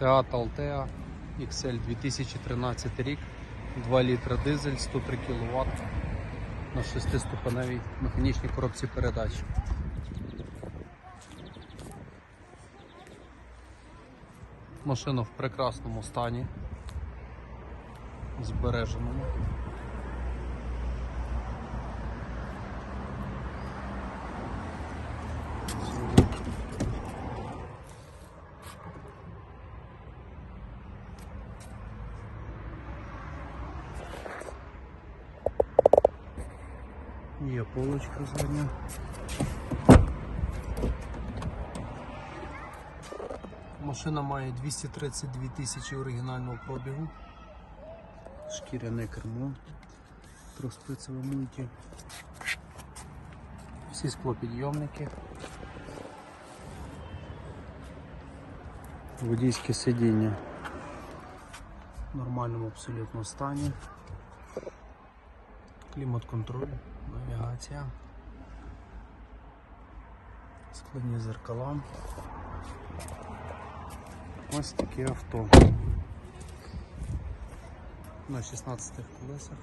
Seat Altea XL 2013 рік, 2 літра дизель, 103 кВт на 6-ступеневій механічній коробці передач. Машина в прекрасному стані, збереженому. Є полочка задня. Машина має 232 тисячі оригінального пробігу. Шкіряне кермо. Троспицеве мульті. Всі склопідйомники. Водійське сидіння в нормальному абсолютно стані. Клімат-контроль, навігація, складні зеркала. Ось таке авто. На 16 колесах.